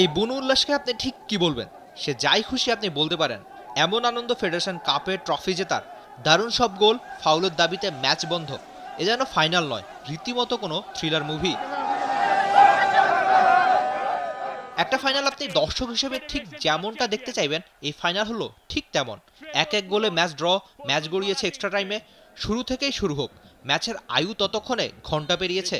এই বুনু উল্লাসকে আপনি ঠিক কি বলবেন? সে যাই খুশি আপনি বলতে পারেন। এমন আনন্দ ফেডারেশন কাপের ট্রফি জেতার দারুণ সব গোল ফাউলের দাবিতে ম্যাচ বন্ধ। এ যেন ফাইনাল নয়, রীতিমতো কোনো থ্রিলার মুভি। একটা ফাইনাল আপনি দর্শক হিসেবে ঠিক যেমনটা দেখতে চাইবেন, এই ফাইনাল হলো ঠিক তেমন। এক এক গোলে ম্যাচ ড্র, ম্যাচ গড়িয়েছে এক্সট্রা টাইমে। শুরু থেকেই শুরু হোক, ম্যাচের আয়ু ততক্ষণে ঘণ্টা পেরিয়েছে।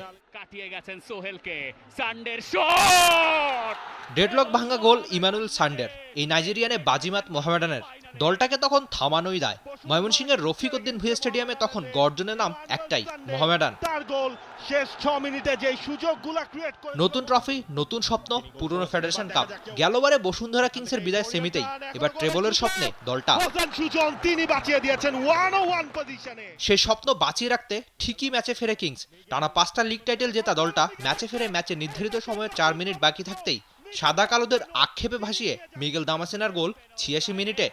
কাটিয়ে গেছেন সোহেলকে। সান্ডের শট! ডেডলক ভাঙ্গা গোল ইমানুল সান্ডের। এই নাইজেরিয়ানে বাজিমাত মোহামেডানের। দলটাকে তখন থামানোই দায়। ময়মনসিংহের রফিক উদ্দিন ভুয়া স্টেডিয়ামে তখন গর্জনের নাম একটাই, মোহামেডান। তার গোল শেষ ছ মিনিটে যে সুযোগগুলো ক্রিয়েট করে নতুন ট্রফি নতুন স্বপ্ন পুরনো ফেডারেশন কাপ গেলবারে বসুন্ধরা কিংসের বিদায় সেমিতেই। এবার ট্রেবলের স্বপ্নে দলটা। সুজন তিনি বাঁচিয়ে দিয়েছেন ওয়ান ওয়ান পজিশনে সেই স্বপ্ন বাঁচিয়ে রাখতে ঠিকই ম্যাচে ফেরে কিংস টানা পাঁচটা লিগ টাইটেল জেতা দলটা ম্যাচে ফেরে ম্যাচে নির্ধারিত সময়ে চার মিনিট বাকি থাকতেই সাদা কালোদের আক্ষেপে ভাসিয়ে মিগেল দামাসেনার গোল ছিয়াশি মিনিটে।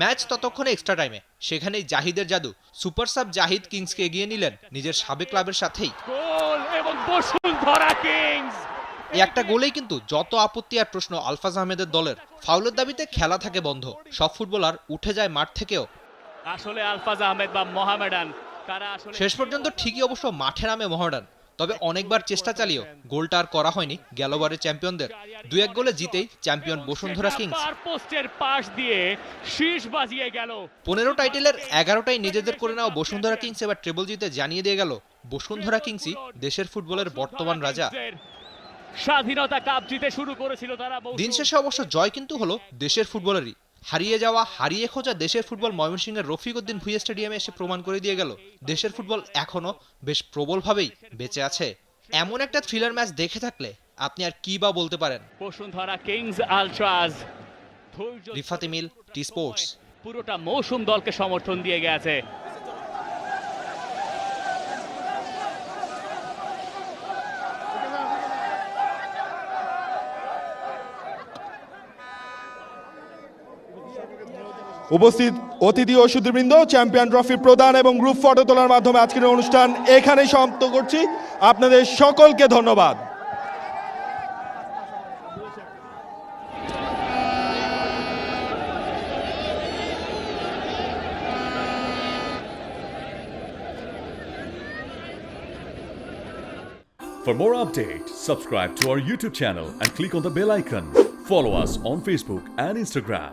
ম্যাচ ততক্ষণে এক্সট্রা টাইমে সেখানেই জাহিদের জাদু। সুপার সাব জাহিদ কিংসকে এগিয়ে নিলেন নিজের সাবেক ক্লাবের সাথেই। গোল এবং বসুন্ধরা কিংস এই একটা গোলেই কিন্তু যত আপত্তি আর প্রশ্ন আলফাজ আহমেদের দলের ফাউলের দাবিতে খেলা থাকে বন্ধ। সব ফুটবলার উঠে যায় মাঠ থেকেও। আসলে আলফাজ আহমেদ বা মোহামেডান তারা আসলে শেষ পর্যন্ত ঠিকই অবশ্য মাঠে নামে মহড়ান তবে অনেকবার চেষ্টা চালিয়েও গোলটা আর করা হয়নি গেলবারের চ্যাম্পিয়নদের। দু এক গোলে জিতেই চ্যাম্পিয়ন বসুন্ধরা কিংস। পোস্টের পাশ দিয়ে শীষ বাজিয়ে গেল। পনেরো টাইটেলের এগারোটাই নিজেদের করে নেওয়া বসুন্ধরা কিংস এবার ট্রেবল জিতে জানিয়ে দিয়ে গেল। বসুন্ধরা কিংসই দেশের ফুটবলের বর্তমান রাজা। স্বাধীনতা কাপ জিতে শুরু করেছিল তারা দিন শেষে অবশ্য জয় কিন্তু হলো দেশের ফুটবলেরই। হারিয়ে যাওয়া হারিয়ে খোঁজা দেশের ফুটবল ময়মনসিংহের রফিক উদ্দিন ভুইয়া স্টেডিয়ামে এসে প্রমাণ করে দিয়ে গেল দেশের ফুটবল এখনও বেশ প্রবলভাবেই বেঁচে আছে। এমন একটা থ্রিলার ম্যাচ দেখে থাকলে আপনি আর কি বা বলতে পারেন? বসুন্ধরা কিংস আলট্রাজ রিফাত মিল টি স্পোর্টস। পুরোটা মৌসুম দলকে সমর্থন দিয়ে গেছে। উপস্থিত অতিথি ও সুধীবৃন্দ চ্যাম্পিয়ন ট্রফি প্রদান এবং গ্রুপ ফটো তোলার মাধ্যমে আজকের অনুষ্ঠান এখানেই সমাপ্ত করছি আপনাদের সকলকে ধন্যবাদ For more updates, subscribe to our YouTube channel and click on the bell icon. Follow us on Facebook and Instagram.